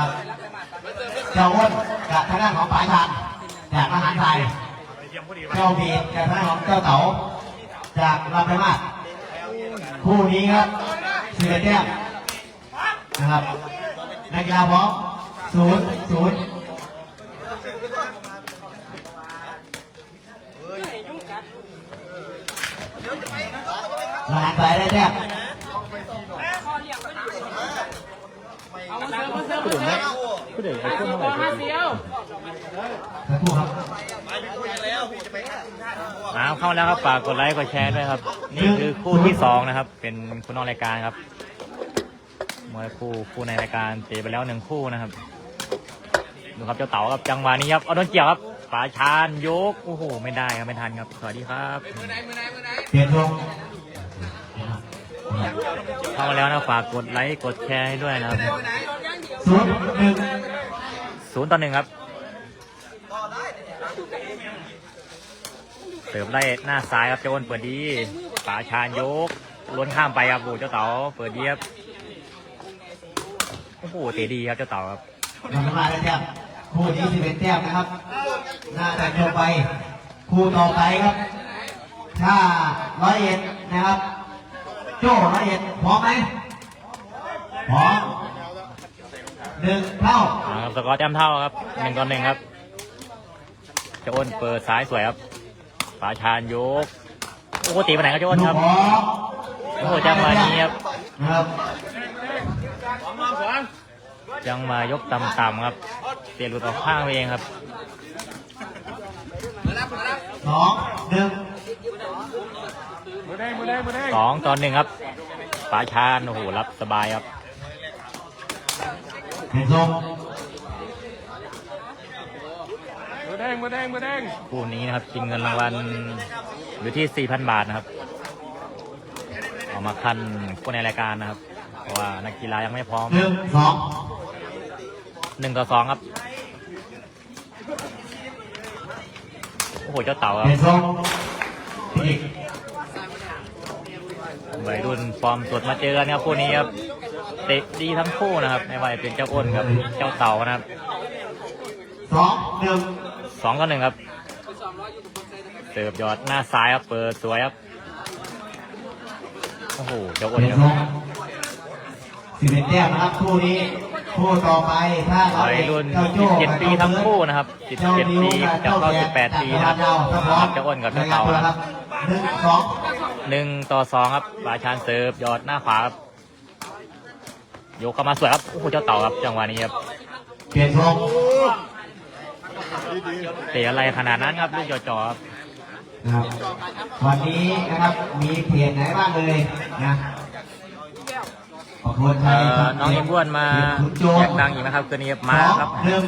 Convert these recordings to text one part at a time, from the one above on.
นะครับเจ้าอ้นกับทางด้านของปลายทางจากทหารไทยเจ้าบีดกับทางด้านของเจ้าเต๋าจากลำไปมากคู่นี้ครับเสือแก้มนะครับนักกีฬาพร้อมศูนย์ศูนย์ทหารไปได้แท้ ยได้แต้มผู้เด็กไอ้คนเท่าไหร่สักครู่ครับน้ำเข้าแล้วครับฝากกดไลค์กดแชร์ด้วยครับ นี่คือคู่ที่สองนะครับ เป็นคู่นอกรายการครับมวยคู่คู่ในรายการเตะไปแล้วหนึ่งคู่นะครับดูครับเจ้าเต๋าครับจังหวะนี้ครับเอาโดนเกี่ยวครับฝาชานยกโอ้โหไม่ได้ครับไม่ทันครับสวัสดีครับเปลี่ยนลงเข้ามาแล้วนะฝากกดไลค์กดแชร์ให้ด้วยนะครับ ศูนย์หนึ่งศูนย์ต่อหนึ่งครับเสิร์ฟไล่หน้าซ้ายครับเจ้าอ้นเปิดดีฝาชานยกล้วนข้ามไปครับโอ้เจ้าเต๋าเปิดดีครับโอ้โหเตะดีครับเจ้าเต๋าครับลำมาได้แต้มคู่นี้สิบเอ็ดแต้มนะครับน่าจะจบไปคู่ต่อไปครับ ถ้าร้อยเอ็ดนะครับ โจ้ร้อยเอ็ดพร้อมไหมพร้อม หนึ่งเท่าอ่าครับสกอร์แต้มเท่าครับหนึ่งต่อหนึ่งครับเจ้าอ้นเปิดซ้ายสวยครับฝาชานยกโอ้โหตีไปไหนครับเจ้าอ้นลูคกรับขอโอ้โหจังหวะนี้ครับนะครับยังมายกต่ำๆครับเตะหลุดออกข้างไปเองครับสองหนึ่งมือแดงมือแดงมือแดงสองต่อหนึ่งครับฝาชานโอ้โหรับสบายครับ เปลี่ยนทรงมือแดงมือแดงมือแดงคู่นี้นะครับชิงเงินรางวัลอยู่ที่ 4,000 บาทนะครับเอามาคันคู่ในรายการนะครับ เพราะว่านักกีฬายังไม่พร้อมหนึ่งสองหนึ่งต่อสองครับ โอ้โห เจ้าเต่าคเปรับลี่ยนทรงอีกวัยรุ่นฟอร์มสดมาเจอกันครับคู่นี้ครับเตะดีทั้งคู่นะครับไม่ว่าจะเป็นเจ้าอ้นกับเจ้าเต่านะครับสองหนึ่งสองต่อหนึ่งครับเสิร์ฟยอดหน้าซ้ายครับเปิดสวยครับโอ้โหเจ้าเปอ้นลี่ยนคทรรับงสิบเอ็ดแต้มนะครับคู่นี้คู่ต่อไปถ้าเราวัยรุ่น17ปีทั้งคู่นะครับ17ปีจะเข้า18ปีนะครับครับเจ้าอ้นกับเจ้าเต่าคครัรับบหนึ่งสองหนึ่งต่อสองครับบาชานเสิร์ฟยอดหน้าขวาครับ ยกเข้ามาสวยครับโอ้โหเจ้าเต่าครับจังหวะนี้ครับเปลี่ยนทรงเตะอะไรขนาดนั้นครับลูกจ่อๆครับนะครับวันนี้นะครับมีเพจไหนบ้างเลยนะขอบคุณเอ่ครัอน้องเอ็มบ้วนมาคุณโจแจกดังอีกนะครับคืนนี้ครับมาครับหนึ่ง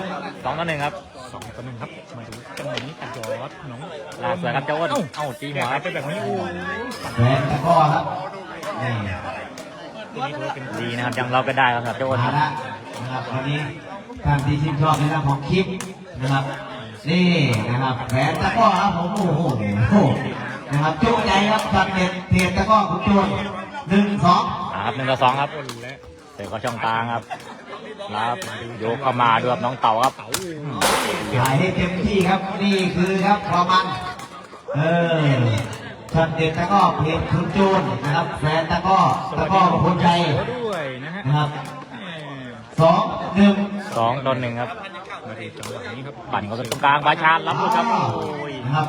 สองต่อหนึ่งครับสองต่อหนึ่งครับมาดูจังหวะนี้ตัดยอดน้องลาสวยครับเจ้าอ้นเอ้าตีหัวครับไปแบบนี้โอ้ยแหวนตะกร้อครับนี่ ดีนะครับยังเราก็ได้ครับสำหรับเจ้าอ้นมาครับละนะครับวันนี้ท่านที่ชื่นชอบในเรื่องของคลิปนะครับนี่นะครับแหวนตะกร้อครับผมโอ้โหนะครับจุใจครับจัดเด็ดเพจตะกร้อคุณโจนหนึ่งสองอ่าครับหนึ่งต่อสองครับเตะเข้าช่องกลางครับรับโยกเข้ามาด้วยครับน้องเต่าครับอืมถ่ายให้เต็มที่ครับนี่คือครับความมันเออ จัดเด็ดตะกร้อเพจคุณโจนนะครับแหวนตะกร้อตะกร้อคนใจด้วยนะฮะนะครับสองหนึ่ง สองต่อหนึ่งครับมาดูจังหวะนี้ครับปั่นเข้าตรงกลางบาชานรับลูกครับโอ้ยนะครับ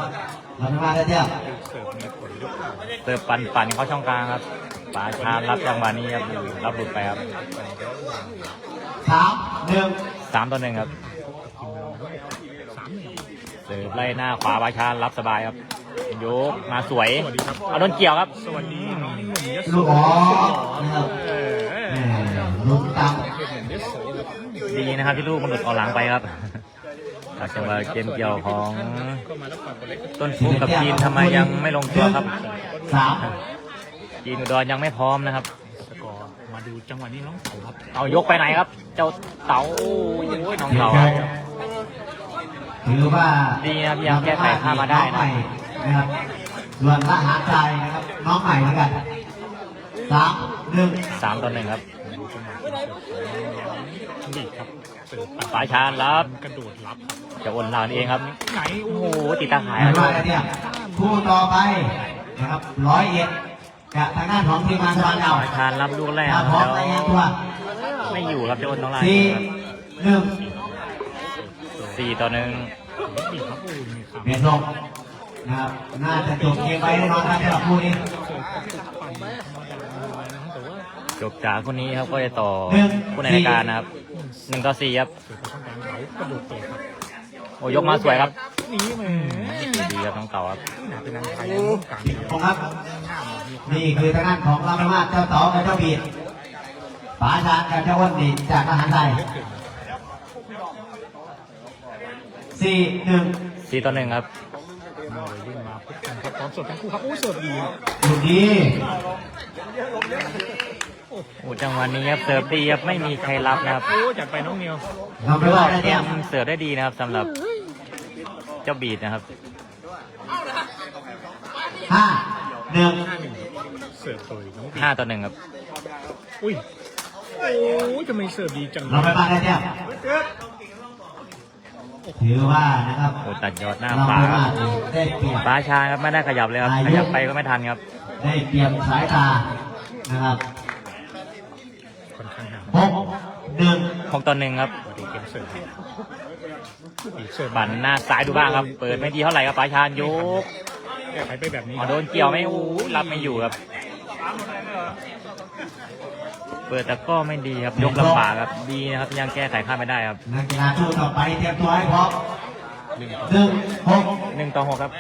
เราจะมาได้เจ้าเสิร์ฟมีผลยกเข่าเติมปั่นปั่นเข้าช่องกลางครับปาชานรับจังหวะนี้ครับรับหลุดไปครับสามหนึ่งสามต่อหนึ่งครับสามหนึ่งเสิร์ฟไล่หน้าขวาปาชานรับสบายครับ ยกมาสวยเอาโดนเกี่ยวครับ สวัสดีน้องหนุ่มยโสลูกอ๋อนะครับเออแหม่ลุ้นตามเกิดเหมือนยโสครับดีนะครับที่ลูกมันหลุดออกหลังไปครับจากจังหวะเกมเกี่ยวของก็มาแล้วฝากกดไลค์กดต้นฟูกับจีนทำไมยังไม่ลงตัวครับ สามจีนอุดรยังไม่พร้อมนะครับ สกอร์มาดูจังหวะนี้น้องเต๋าครับเอายกไปไหนครับ เจ้าเต๋าโอ้ยน้องเต๋าครับถือว่าดีนะครับยังแก้ไขข้ามมาได้นะองใหม่ นะครับ ส่วนทหารใจนะครับ น้องใหม่เหมือนกันสามหนึ่งสามต่อหนึ่งครับมาดูจังหวะดีครับสิร์ฟปลายชานรับกระโดดรับจะโอนลานเองครับ ไหนโอ้โหติดตาข่ายเห็คนรับว่าแล้วเนี่ยคู่ต่อไปนะครับร้อยเอ็ดกับทางด้านของทีมงานสว่างเงาปลายชานรับลูกแรกถ้าพร้อมรายงานตัวไม่อยู่ครับจะโอนน้องลานสี่หนึ่งสี่ต่อหนึ่งนี่ครับโอ้ยมีครับเปลี่ยนลง นะครับน่าจะจบเกมไปแน่นอนครับสำหรับคู่นี้เสิร์ฟก็ติดปั่นธรรมดานะครับแต่ว่าจบจากคนนี้ครับก็จะต่อผู้ในรายการนะครับหนึ่งต่อสี่ครับเสิร์ฟต้องการเขากระโดดเตะครับโอ้ยกมาสวยครับนี่แหมดีครับน้องเต่าครับเป็นนางไทยต้องการผมครับ นี่คือทางด้านของรามามาศเจ้าเต๋อกับเจ้าบีดป๋าชาญกับเจ้าอ้วนดีจากทหารไทยสี่หนึ่งสี่ต่อหนึ่งครับ มาเลยวิ่งมา พบกันครับพร้อมเสิร์ฟทั้งคู่ครับโอ้ยเสิร์ฟดีครับลูกดีโอ้จังหวะนี้ครับเสิร์ฟดีครับไม่มีใครรับนะครับโอ้ยจัดไปน้องนิวทำไปว่าได้เตรีเนี่ยยมเสิร์ฟได้ดีนะครับสำหรับเจ้าบีดนะครับห้าหนึ่งห้าหนึ่งเสิร์ฟโดยน้องบีห้าต่อหนึ่งครับอุ้ยโอ้ยทำไมเสิร์ฟดีจังเราไปบ้านได้เนี่ย ถือว่านะครับโอ้ตัดยอดหน้าเราฝาไปคบ้ารันบได้เปรียบฟ้าชาครับไม่ได้ขยับเลยครับขยับไปก็ไม่ทันครับ ได้เปรียบสายตานะครับค่อนข้างห่างหกหนึ่งหกต่อหนึ่งครับมาดูเกมเสิร์ฟอีกเสิร์ฟบันหน้าซ้ายดูบ้างครับ เปิดไม่ดีเท่าไหร่ครับฟ้าชานยกแก้ไขไปแบบนี้อ๋อโดนเกี่ยวไม่อู้รับไม่อยู่ครับเปิดแต่ก็ไม่ดีครับยกลำบากครับดีนะครับยังแก้ไขข้ามไม่ได้ครับนักกีฬาคู่ต่อไปเตรียมตัวให้พร้อมหนึ่งหนึ่งหกหนึ่งต่อหกครับ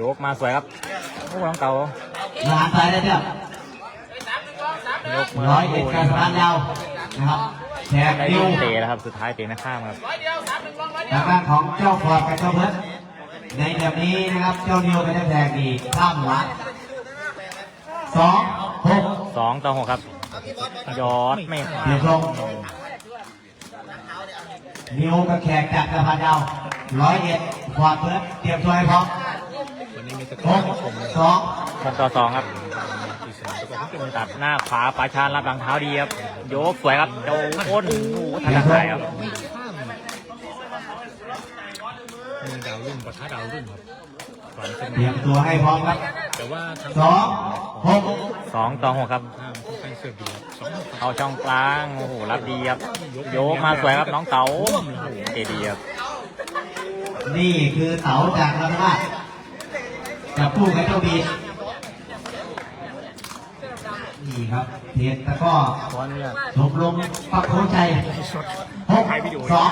ยกมาสวยครับโอ้น้องเต่าทหารไทยได้เนี่ยยกมือร้อยเอ็ดการสถานยาวนะครับแชร์ได้ดิลูวกเตะแล้วครับสุดท้ายเตะไม่ข้ามครับทางด้านของเจ้าฟอร์ดกับเจ้าเบิร์ดในแบบนี้นะครับเจ้านิวก็ได้แทงดีข้ามหัว สองหกสองต่อหกครับ ยอดไม่เดี๋ยวลงนิวกับแขกจากสะพานยาวร้อยเอ็ดฟอร์ดเบิร์ดเตรียมตัวให้พร้อมวันนี้มีสหกอร์กให้ชมเลยสองหกต่อสองครับที่สนามสกอร์ที่เป็นตัดหน้าขวาปลาชานรับหลังเท้าดีครับยกสวยครับโดนอ้นโอ้โหทันตะข่ายครับไม่ข้ามมีดาวรุ่งปะทะดาวรุ่งครับฝันเส้นเตรียมตัวให้พร้อมครับ แต่ว่าทางสองหกสองต่อหกครับข้ามค่อนข้างเสิร์ฟดีครับสองหกครับเอาช่องกลางโอ้โหรับดีครับโยกมาสวยครับน้องเต๋าโอ้โหเตะดีครับนี่คือเต๋าจากราชนาจับคู่กับเจ้าบีนี่ครับเทียนตะกร้อขออนุญาตชมรมปักโขชัยหกสอง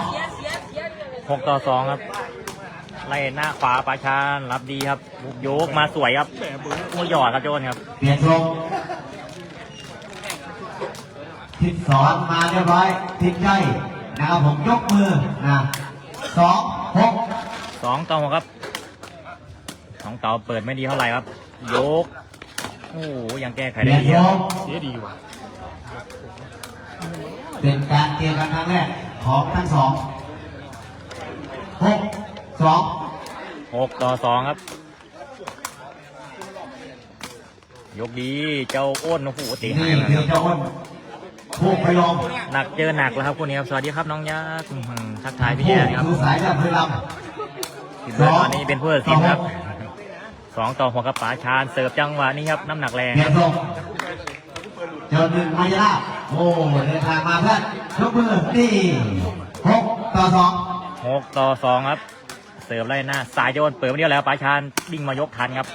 หกต่อสองครับ ไล่หน้าขวาปลาชานรับดีครับโยกมาสวยครับแบบเบิร์ดโอ้ยหยอดครับโจนครับ เปลี่ยนทรงทิศสอนมาเรียบร้อยทิศใกล้นะครับผมยกมือนะสองหกสองต่อหกครับสองเต๋าเปิดไม่ดีเท่าไหร่ครับโยกโอ้โหยังแก้ไขเปได้ลี่ยนดีทครรับงเสียดีว่ะเป็นการเจอกันครั้งแรกของทั้งสองหก สองหกต่อสองครับ ยกดีเจ้าอ้นโอ้โหเตะหายนี่ไปคืแล้อวครับเจ้าอ้นผู้พยอมหนักเจอหนักแล้วครับคุณนี้ครับสวัสดีครับน้องยักษ์อื้อหือทักทายพี่ผู้แอนครับคือสายเลือดพลัมพี่เบิร์ดตอนนี้เป็นผู้ตัดสินครับสองต่อหกครับป๋าชาญเสิร์ฟจังหวะนี้ครับน้ำหนักแรงเปลี่ยนทรงเจ้าหนึ่งมายาลาบโอ้เดินทางมาเพื่อนยกมือนี่หกต่อสองหกต่อสองครับ เสิร์ฟไล่หน้าสายโยนเปิดมาเดียวแล้วป๋าชาญวิ่งมายกทันครับ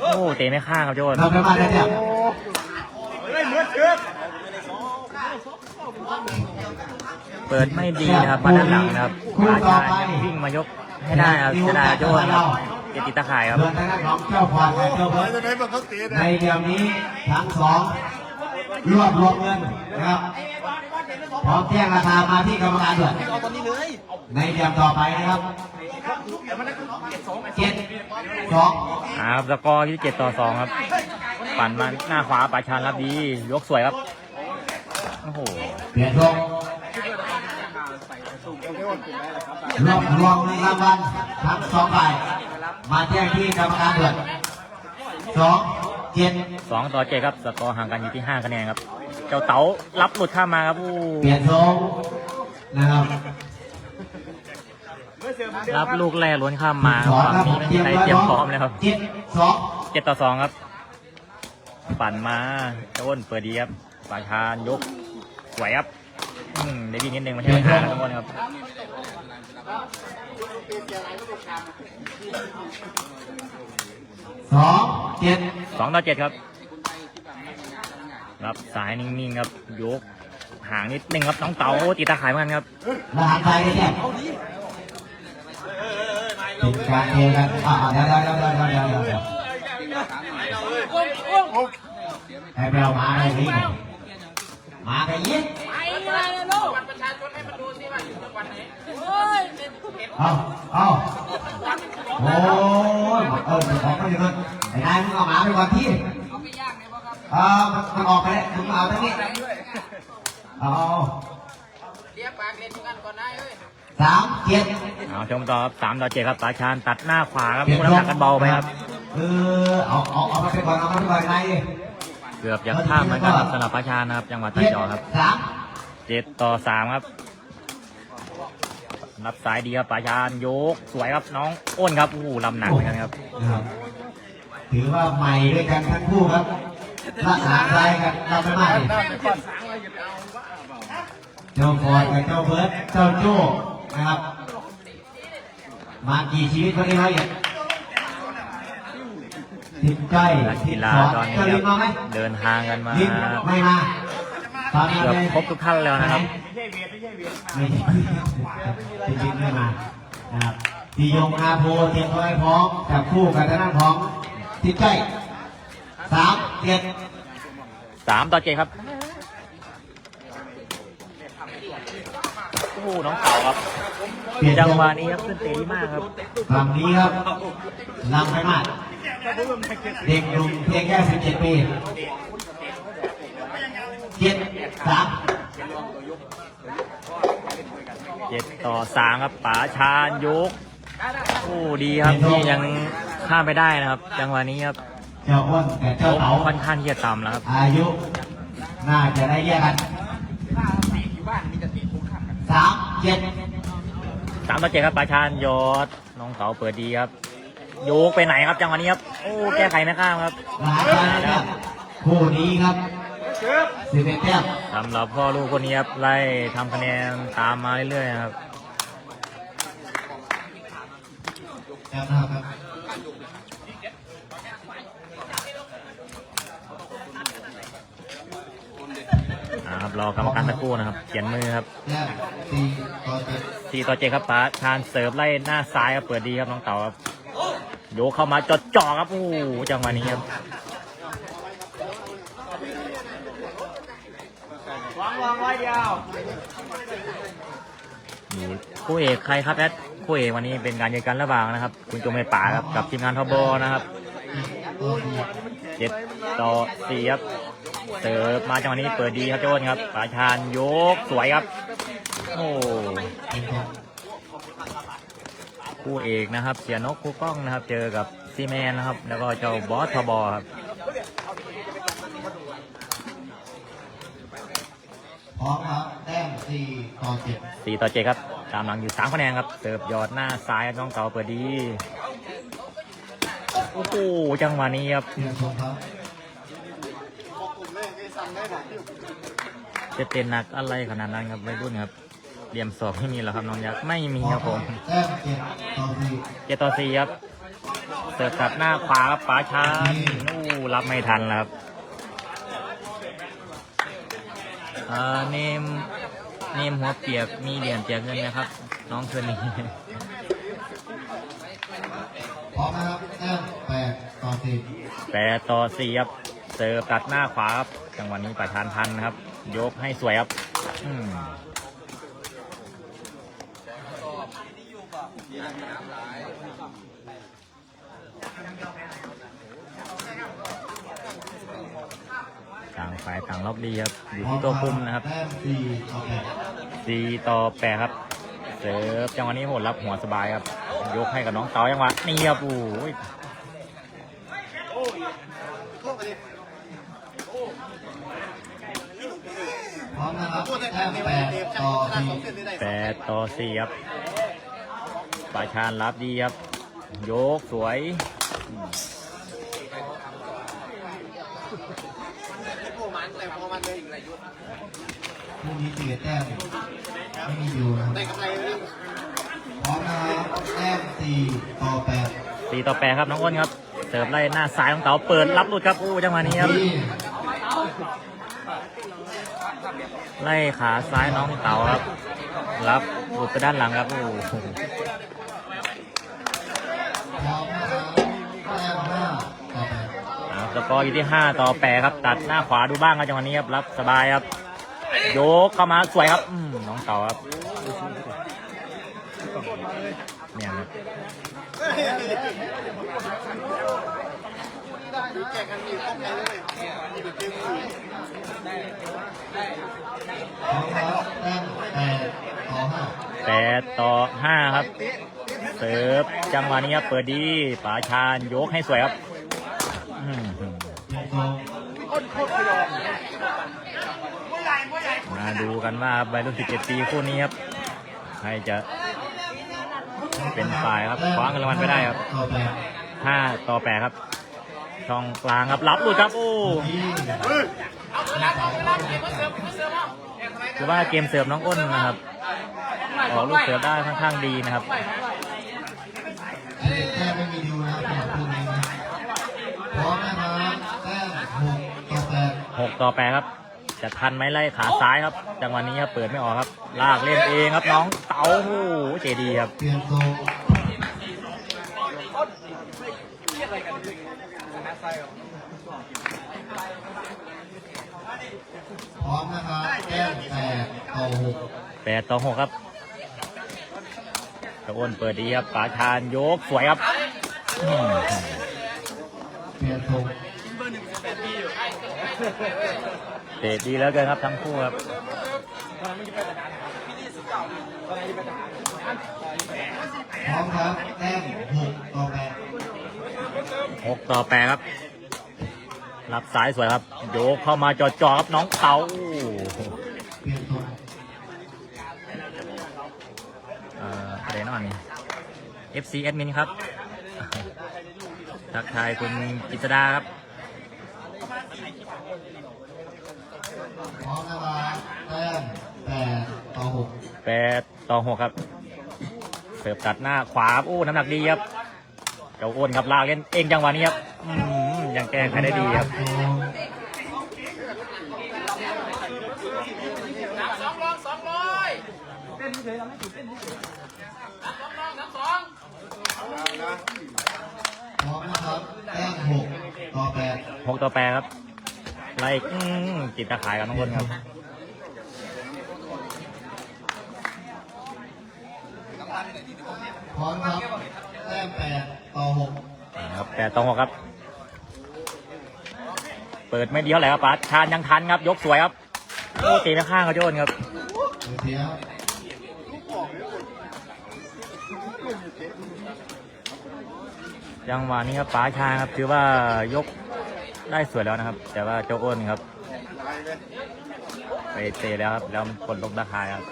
โอ้เตะไม่ข้างครับโยนเราไปมาได้เนี่ยเปิดไม่ดีนะครับมาด้านหลังนะครับป๋าชาญวิ่งมายกให้ได้ครับจะได้โยนครับเกติดตะข่ายครับเดินทางด้านของเจ้าพรกับเจ้าเบิร์ดในเดี๋ยวนี้ทั้งสองรวบรวมเงินนะครับ พร้อมแจ้งราคามาที่กรรมการด้วยในเดี๋ยวต่อไปนะครับเจ็ดสองอ่าครับสกอร์ที่เจ็ดต่อสองครับ ปั่นมาหน้าขวาป๋าชาญรับดี ยกสวยครับ โอ้โหเปลี่ยนทรงรวบรวมรางวัลทั้งสองฝ่าย มาแจ้งที่กรรมการด่วนสองเจ็ดสองต่อเจ็ดครับ สกอร์ห่างกันอยู่ที่ห้าคะแนนครับเจ้าเต๋ารับหลุดข้ามมาครับอู้เปลี่ยนทรงนะครับรับลูกแรกล้วนข้ามมาสองฝั่งครับนี้ไม่มีใครเตรียมพร้อมเลยครับเจ็ดสองเจ็ดต่อสองครับ ปั่นมาเจ้าอ้นเปิดดีครับปาชานยกสวยครับอืมได้ดีนิดนึงไม่ใช่ปัญหาครับทุกคนครับสองเจ็ดสองต่อเจ็ดครับ รับสายนิ่งๆครับยกห่างนิดนึงครับน้องเต๋าตีตาข่ายเหมือนกันครับทหารไทยเนี่ยติดการเทกันอ่าเดี๋ยวเดี๋ยวเดี๋ยวเดี๋ยวเดี๋ยวเดี๋ยวให้ไปเอามาอะไรนี่มาไปยิงไปเลยลูกเอาเอาโอ้ยเออของก็อย่างนั้นไอ้นายมึงเอาหมาไปก่อนที่ เออมันมันออกไปแล้วมึงเอาทั้งนี้เอาเดี๋ยวปากเล่นกันก่อนได้เอ้ยสามเจ็ดเอาชมต่อครับสามต่อเจ็ดครับปาชานตัดหน้าขวาครับผู้น้ำหนักกันเบาไปครับเออเอาเอาเอามาไปก่อนเอามาไปก่อนนายเกือบจะข้ามเหมือนกันครับสำหรับปาชานนะครับจังหวัดตะเจ็ดจอครับสามเจ็ดต่อสามครับรับสายดีครับปาชานยก สวยครับน้องอ้นครับโอ้โหลำหนักเหมือนกันครับนะครับ ถือว่าใหม่ด้วยกันทั้งคู่ครับ ถ้าหาใครกันเราไม่มากดิเจ้าฟอยกับเจ้าเบิร์ดเจ้าโจ้นะครับ มากี่ชีวิตวันนี้เขาอย่างสิบใกล้นักสิกีบฬาสองตอนนี้เจ้าคลิรันบมาไหมเดินทางกันมาลินไม่มาตอนนี้เกือบเลยครบทุกท่านแล้วนะครับ ไม่ใช่ที่ลินไม่มานะครับพี่ยงอาโพเตรียมตัวให้พร้อมจับคู่กับทางด้านของทิศใกล้ สามเจ็ดสามต่อเจ็ดครับ โอ้โหน้องเต่าครับเปลี่ยนจังจังหหวะวะนี้ครับขึ้นเตะดีมากครับ ฝั่งนี้ครับลำไปมากเด็กหนุ่มเพียงแค่สิบเจ็ดปีเจ็ดสามเจ็ดต่อสามครับป๋าชานยก โอ้ดีครับที่ยังข้ามไปได้นะครับ จังหวะนี้ครับ เจ้าอ้วนแต่เจ้าเต๋าค่อนข้างที่จะต่ำแล้วครับอายุน่าจะได้แยกกันสามเจ็ดสามต่อเจ็ดครับป๋าชานยอดน้องเต๋าเปิดดีครับโยกไปไหนครับจังหวะนี้ครับโอ้แก้ไขไม่ข้ามครับหลายคนนะครับคู่นี้ครับสิบเอ็ดแต้มสำหรับพ่อลูกคนนี้ครับไล่ทำคะแนนตามมาเรื่อยๆนะครับแต้มนะครับ อ่าครับรอกรรมการสักครู่นะครับเขียนมือครับแต้มสี่ต่อเจ็ดสี่ต่อเจ็ดครับป๋าชานเสิร์ฟไล่หน้าซ้ายครับเปิดดีครับน้องเต๋าครับโยกเข้ามาจดจ่อครับโอ้โหจังหวะนี้ครับวางวางไว้เดียวนี่คู่เอกใครครับแอดคู่เอกวันนี้เป็นการเจอกันระหว่างนะครับ คุณจงเมป่าครับกับทีมงานทบนะครับเจ็ดต่อสี่ครับ เสิร์ฟมาจังหวะนี้เปิดดีครับเจ้าอ้นครับป๋าชานยกสวยครับ โอ้คู่เอกนะครับ เสียนกคู่กล้องนะครับ เจอกับซีแมนนะครับ แล้วก็เจ้าบอสทบครับพร้อมครับแต้มสี่ต่อเจ็ดสี่ต่อเจ็ดครับ ตามหลังอยู่สามคะแนนครับ เสิร์ฟยอดหน้าซ้ายครับน้องเก่าเปิดดี โอ้โหจังหวะนี้ครับ เตรียมชมครับ จะเต้นหนักอะไรขนาดนั้นครับไม่รุ่นครับเหลี่ยมสอบไม่มีหรอครับน้องยักษ์ไม่มีครับผมแต้มเจ็ดต่อสี่เจ็ดต่อสี่ครับเสิร์ฟกลับหน้าขวาครับป๋าชาญโอ้รับไม่ทันแล้วครับอ่าเนมเนมหัวเปียกมีเหรียญเปียกเงินไหมครับ น้องคืนนี้พร้อมนะครับแต้มแปดต่อสี่แปดต่อสี่ครับ เสิร์ฟตัดหน้าขวาครับจังหวะนี้ประธานทันนะครับ ยกให้สวยครับอืมต่างฝ่ายต่างล็อกดีครับอยู่ที่ตัวคุมนะครับสี่ต่อแปดสี่ต่อแปดครับเสิร์ฟจังหวะนี้โหดรับหัวสบายครับ ยกให้กับน้องเต๋าจังหวะนี่ครับโอ้ย นะครับแต้มแปดต่อสี่แปดต่อสี่ครับปาชานรับดีครับ โยกสวยพรุ่งนี้สี่แต้มไม่มีอยู่นะครับพร้อมนะครับแต้มสี่ต่อแปดสี่ต่อแปดครับน้องอ้นครับเสิร์ฟไล่หน้าซ้ายของเต๋าเปิดรับหลุดครับอู้จังหวะนี้ครับที่ ไล่ขาซ้ายน้องเต๋าครับ รับหลุดไปด้านหลังครับโอ้โหพออแปดเอาสกอร์อยู่ที่ห้าต่อแปครับ ตัดหน้าขวาดูบ้างครับจังหวะนี้ครับ รับสบายครับ โยกเข้ามาสวยครับน้องเต๋าครับเนี่ยครับ พร้อมนะครับแต้มแปดต่อห้าแปดต่อห้าครับ เสิร์ฟจังหวะนี้ครับเปิดดีป๋าชาญยกให้สวยครับมาดูกันว่าวัยรุ่น17ปีคู่นี้ครับใครจะเป็นฝ่ายครับคว้าเงินรางวัลไปได้ครับห้าต่อแปดครับ ช่องกลางครับรับหลุดครับโอ้ที่คือว่าเกมเสิร์ฟน้องอ้นนะครับออกลูกเสิร์ฟได้ค่อนข้างดีนะครับแต้มไม่มีดิวนะครับสำหรับพรุ่งนี้นะพร้อมนะครับแต้มหกต่อแปดหกต่อแปดครับ จะทันไหมไล่ขาซ้ายครับ จังหวะนี้ครับเปิดไม่ออกครับ ลากเล่นเองครับน้องเต๋าโอ้โหเจดีครับเปลี่ยนทร ร้อมนะครับแต้มแปดต่อหกแปดต่อหกครับตะอ้นเปิดดีครับป๋าชานยกสวยครับอืมเปลี่ยนทรงเตะดีแล้วเกินครับทั้งคู่ครับพร้อมครับแต้มหกต่อแปดหกต่อแปดครับ รับสายสวยครับ โยกเข้ามาจอจอๆครับน้องเต๋าเปลี่ยนทรงเอ่ออะไรนอน FC Admin ครับ ทักทายคุณกิตดาครับพร้อมนะครับแต้มแปดต่อหกแปดต่อหกครับเสิร์ฟตัดหน้าขวาครับโอ้น้ำหนักดีครับ เจ้าอ้วนครับลากเล่นเองจังหวะนี้ครับอืม ยังแก้ไขได้ดีครับสองรอสองร้อยเต้นเฉยเราไม่ติดเต้นเฉยสองรองสองสองพร้อมนะครับแต้มหกต่อแปดหกต่อแปดครับไล่อืมจิตตะขายกัน้องอ้นครับพร้อมครับแต้มแปดต่อหกครับแปดต่อหกครับ เปิดไม่ดีเท่าไหร่ครับปาชานยังทันครับ ยกสวยครับโอ้ตีไม่ข้างครับโจนครับยจังหวะนี้ครับป๋าชาครับถือว่ายกได้สวยแล้วนะครับ แต่ว่าเจ้าอ้นครับไปเตะแล้วครับแล้วมันกดลงตะข่ายครับ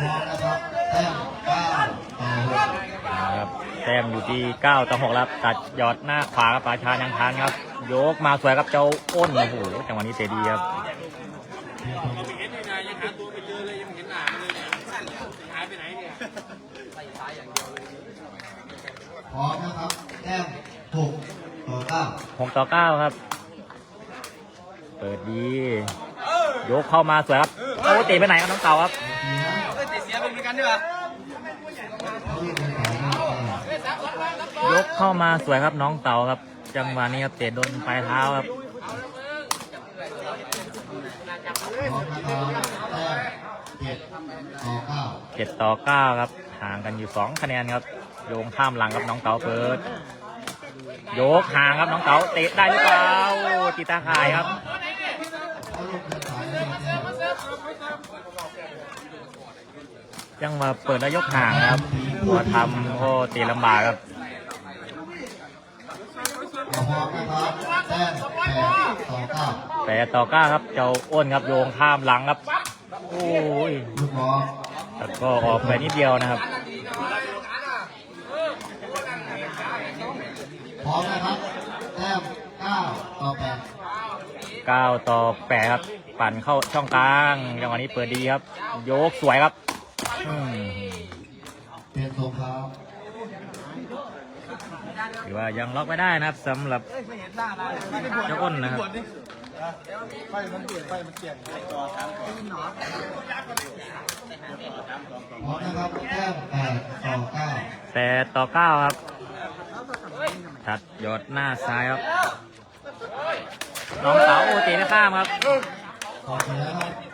พร้อมนะครับแต้มเก้าต่อหกนะครับแต้มอยู่ที่ 9ต่อ6ครับตัดยอดหน้าขวาครับปาชายังทันครับโยกมาสวยครับเจ้าอ้นโอ้โหจังหวะนี้เตะดีครับพร้อมนะครับแต้มหกต่อเก้า6ต่อ9ครับ เปิดดีโยกเข้ามาสวยครับโอ้เตะไปไหนครับน้องเต่าครับ เสีย เสียเป็น กันดีกเป็นสายกเข้ามาสวยครับน้องเต่าครับ จังหวะนี้ครับเตะโดนปลายเท้าครับเจ็ดต่อเก้าเจ็ดต่อเก้าครับห่างกันอยู่สองคะแนนครับโยงข้ามหลังครับน้องเต๋าเปิด โยกห่างครับน้องเต๋าเตะได้หรือเปล่าตีตาข่ายครับ เขาเรี ยังมาเปิดแล้วยกห่างครับมาทำโอ้ตีลำบากครับแปดต่อก้าแต่ต่อก้าครับเจ้าอ้นครับโยงข้ามหลังครับ โอ้ยลูกบอลแต่ก็ออกไปนิดเดียวนะครับพร้อมนะครับแต้มเก้าต่อแปด9ต่อ8ครับ ปั่นเข้าช่องกลางจังหวะนี้เปิดดีครับ โยกสวยครับ เปลี่ยนทรงครับถือว่ายังล็อกไม่ได้นะครับสำหรับเจ้าอ้นนะครับพร้อมนะครับแต้มแปดต่อเก้าแต่ต่อ9ครับตัดยอดหน้าซ้ายครับน้องเต๋าโอตีไม่ข้ามครับขอบคุณนะครับ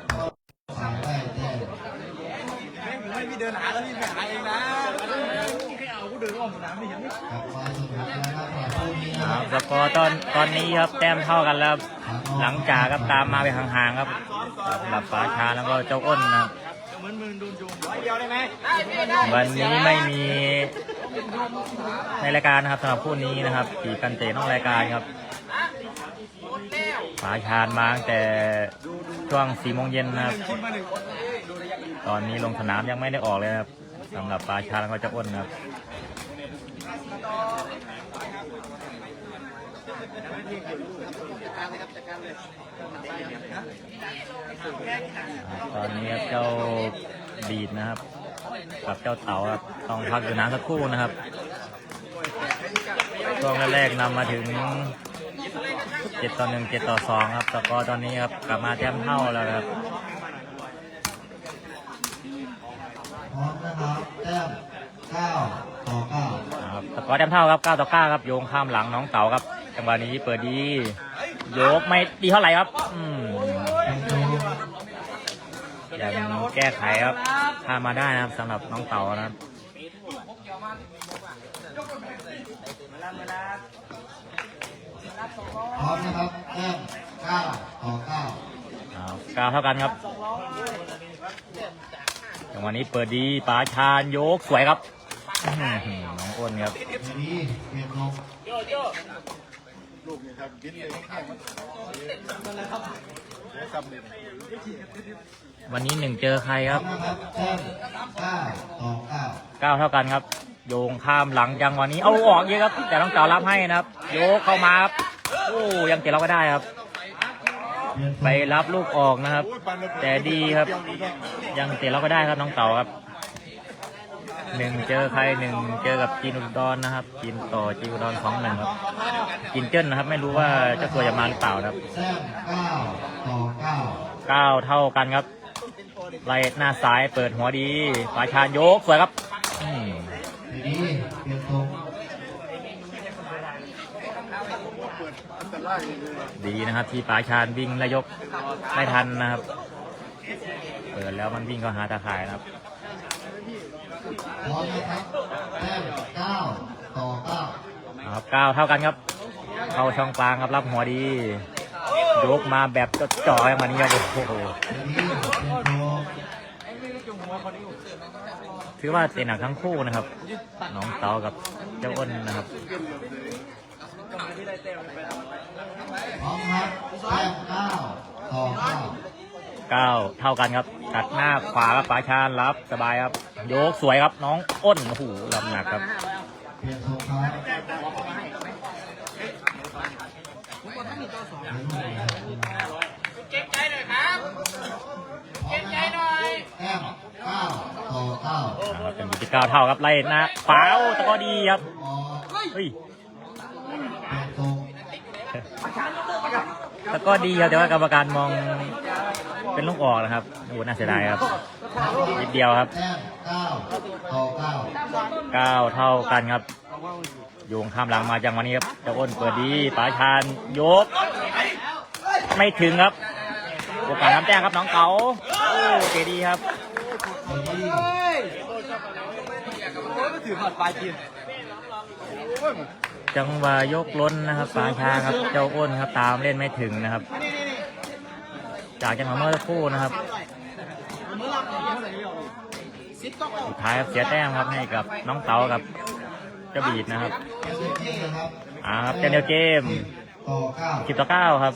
เดินหาแล้วพี่ไปหาเองนะกลับมาสู่การนะครับสำหรับคู่นี้นะคครัรับบสกอร์ตอนตอนนี้ครับแต้มเท่ากันแล้วครับหลังจากครับตามมาไปห่างๆครับสำหรับฟ้าชาแล้วก็เจ้าอ้นนะครับวันนี้ไม่มีในรายการนะครับสำหรับคู่นี้นะครับขี่กันเตะนอกรายการครับฟ้าชาญมาตั้งแต่ช่วงสี่โมงเย็นนะครับ ตอนนี้ลงสนามยังไม่ได้ออกเลยครับสำหรับฟ้าชาแล้วก็เจ้าอ้นครับตอนนี้ครับเจ้าบีดนะครับ กับเจ้าเต๋าครับต้องพักอยู่น้ำสักครู่นะครับช่วงแรกๆนำมาถึงเจ็ดต่อหนึ่งเจ็ดต่อสองครับแต่ก็ตอนนี้ครับกลับมาแต้มเท่าแล้วครับ พร้อมนะค รับแต้มเก้าต่อเก้าครับแต่ก็แต้มเท่าครับ9ต่อ9ครับโยงข้ามหลังน้องเต๋าครับจังหวะนี้เปิดดี โยกไม่ดีเท่าไหร่ครับอืมเป็นทรงยังแก้ไขครับข้ามมาได้นะครับสำหรับน้องเต๋านะครับพร้อมนะครับแต้มเก้าต่อเก้าอ้าวกาวเท่ากันครับ จังหวะนี้เปิดดีป๋าชาญโยกสวยครับน้องอ้นครับทีนี้เปลี่ยนทรงวันนี้หนึ่งเจอใครครับเก้าเท่ากันครับ โยงข้ามหลังจังวะนี้เอาออกเยอะครับ แต่น้องเต๋ารับให้นะครับ โยกเข้ามาครับโอ้ยังเก็บเราก็ได้ครับ ไปรับลูกออกนะครับ แต่ดีครับ ยังเตะเราก็ได้ครับน้องเต๋าครับหนึ่งเจอใครหนึ่งเจอกับจีนอุดรนะครับจีนต่อจีนอุดรสองหนึ่งครับจีนเจิ้นนะครับ ไม่รู้ว่าเจ้าตัวจะมาหรือเปล่าครับเก้าเท่ากันครับไล่หน้าซ้ายเปิดหัวดีฝายชานยกสวยครับอืม ทีนี้เปลี่ยนทรง ดีนะครับที่ฝาชานวิ่งและยกไม่ทันนะครับ เปิดแล้วมันวิ่งเข้าหาตาข่ายนะครับพร้อมนะครับแต้มเก้าต่อเก้าครับเก้าเท่ากันครับ เข้าช่องกลางครับรับหัวดียกมาแบบจ่อย่างนี้ครับโอ้โหถือว่าเตะหนักทั้งคู่นะครับ น้องเต๋ากับเจ้าอ้นนะครับ พร้อมครับแต้มเก้าต่อเก้าเก้าเท่ากันครับ ตัดหน้าขวาครับฝาชานรับสบายครับ โยกสวยครับน้องอ้นโอ้โหลำหนักครับเปลี่ยนทรงครับเก่งใจหน่อยครับเก่งใจหน่อยแต้มเก้าต่อเก้านะครับเป็นที่เก้าเท่าครับไล่หน้าขวาโอ้ตะกอดีครับออกเฮ้ยเปลี่ยนทรง ตะกอดีครับแต่ว่ากรรมการมองเป็นลูกออกนะครับโอ้น่าเสียดายครับนิดเดียวครับเก้าเท่ากันครับ โยงข้ามหลังมาจังวะนี้ครับจ้าอ้นเปิดดีป๋าชานยก ไม่ถึงครับโอกาสทำแต้มครับน้องเก๋าโอ้เจดีครับถือหอดปลายจีน จังหวะยกล้นนะครับปาชาครับ เจ้าอ้นครับตามเล่นไม่ถึงนะครับ จากจังหวะเมื่อสักครู่นะครับสุดท้ายครับเสียแต้มครับให้กับน้องเต๋ากับเจ้าบีดนะครับอ่าครับเจนเดียวเกมต่อเก้าสิบต่อเก้าครับ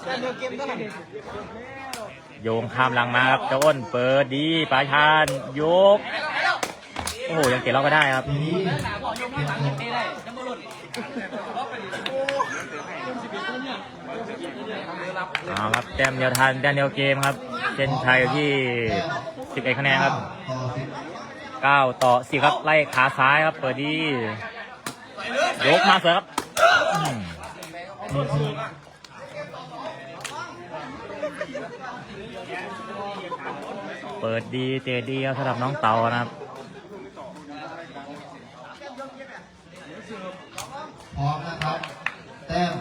โยงข้ามหลังมาครับเจ้าอ้นเปิดดีปลายชานยก โอ้โหยังเก็บเราก็ได้ครับทีนี้เอาครับแต้มเดียวทันแต้มเดียวเกมครับเส้นชัยที่ 11 คะแนนครับ 9 ต่อ10ครับไล่ขาซ้ายครับ เปิดดียกมาเสือครับเปิดดีเตะดีครับสำหรับน้องเต๋านะครับ พร้อมนะครับ แต้ม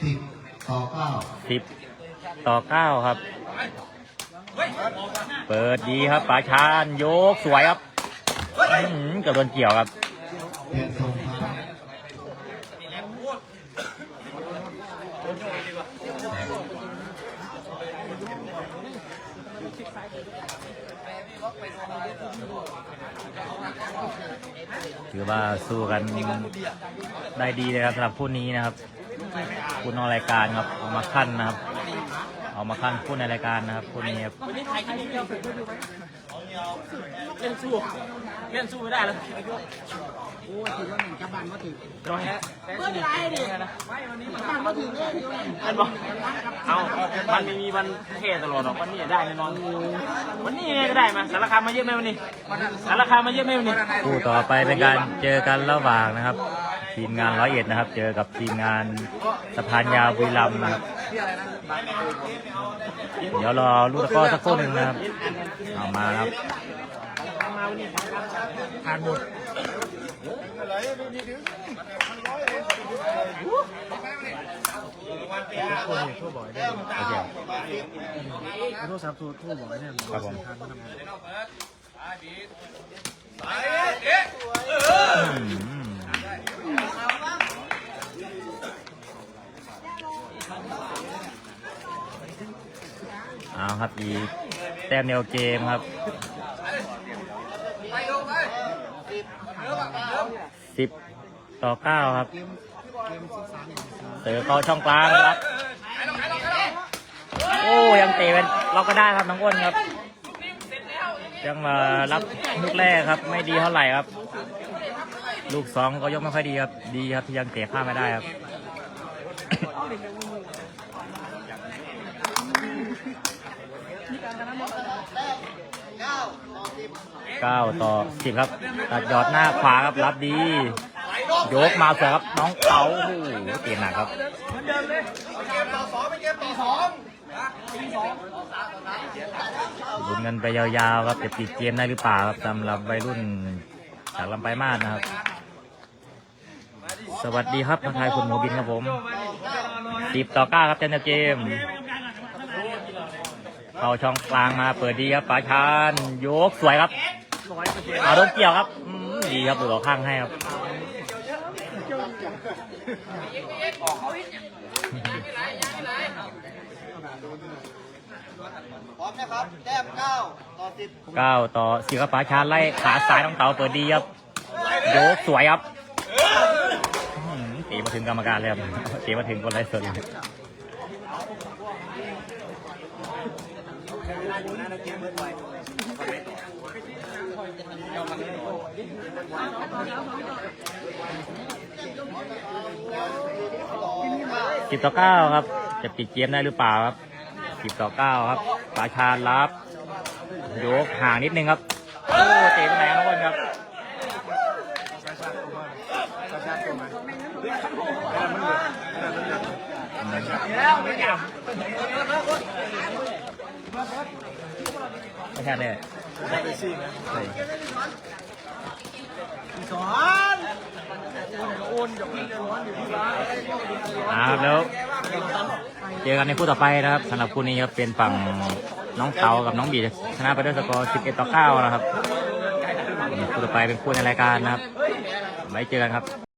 สิบต่อเก้า10ต่อ9ครับ เปิดดีครับปาชานยกสวยครับอื้อหือเกือบโดนเกี่ยวครับ เปลี่ยนทรงครับถือว่าสู้กัน ได้ดีเลยครับสำหรับคู่นี้นะครับคู่นอกรายการครับเอามาขั้นนะครับ เอามาขั้นคู่ในรายการนะครับคู่นี้ครับวันนี้ไทยกินเดียวเล่นสู้เล่นสู้ไม่ได้แล้วโอ้ถือว่าหนึ่งจับบันมาถึงร้อยเมื่อไรดิไม่วันนี้มันบันมาถึงเลยอันบอกเอามันไม่มีวันเทตลอดหรอกวันนี้ได้แน่นอนวันนี้ไงก็ได้มาสารคามมาเยอะไหมวันนี้สารคามมาเยอะไหมวันนี้คู่ต่อไปเป็นการเจอกันระหว่างนะครับ ทีมงานร้อยเอ็ดนะครับ เจอกับทีมงานสะพานยาวบุรีรัมย์นะครับเดี๋ยวรอลูกตะกร้อสักครู่หนึ่งนะครับเอามาครับผ่านหมดโทษโทษบ่อยเคโทษสามโทษโทษบ่อยเนี่ยครับผมอืม เอาครับอีแต้มเดียวเกมครับสิบต่อเก้าครับเสือเข้าช่องกลางครับโอ้ยังเตะเป็นเราก็ได้ครับน้องอ้นครับยังมารับลูกแรกครับ ไม่ดีเท่าไหร่ครับ ลูกสองก็ยกไม่ค่อยดีครับ ดีครับที่ยังเตะข้ามไม่ได้ครับ เก้าต่อสิบครับ ตัดยอดหน้าขวาครับ รับดี ยกมาเสือครับ น้องเขาโอ้โหเตะหนักครับลุ้นกันไปยาวๆครับจะปิดเกมได้หรือเปล่าครับสำหรับวัยรุ่นจากลำไปมาศนะครับ สวัสดีครับทักทายคุณหมูบินครับผมสิบต่อเก้าครับเจนเกมเข้าช่องกลางมาเปิดดีครับปาชานยกสวยครับเอาโดนเกี่ยวครับอืมดีครับดูออกข้างให้ครับพร้อมนะครับแต้มเก้าต่อสิบเก้าต่อสี่ครับปาชานไล่ขาซ้ายน้องเต๋าเปิดดีครับยกสวยครับอืม ตีมาถึงกรรมการเลยครับตีมาถึงคนไร้สดเลยสิบต่อเก้าครับ จะปิดเกมได้หรือเปล่าครับสิบต่อเก้าครับปาชารับ ยกห่างนิดนึงครับ โอ้เตะไปไหนครับทุกคนครับ ไม่ใช่เลยใช่อ่าครับแล้วเจอกันในคู่ต่อไปนะครับสำหรับคู่นี้ครับเป็นฝั่งน้องเตากับน้องบีชนะไปด้วยสกอร์ 11 ต่อ 9 นะครับ คู่ต่อไปเป็นคู่ในรายการนะครับ ไว้เจอกันครับ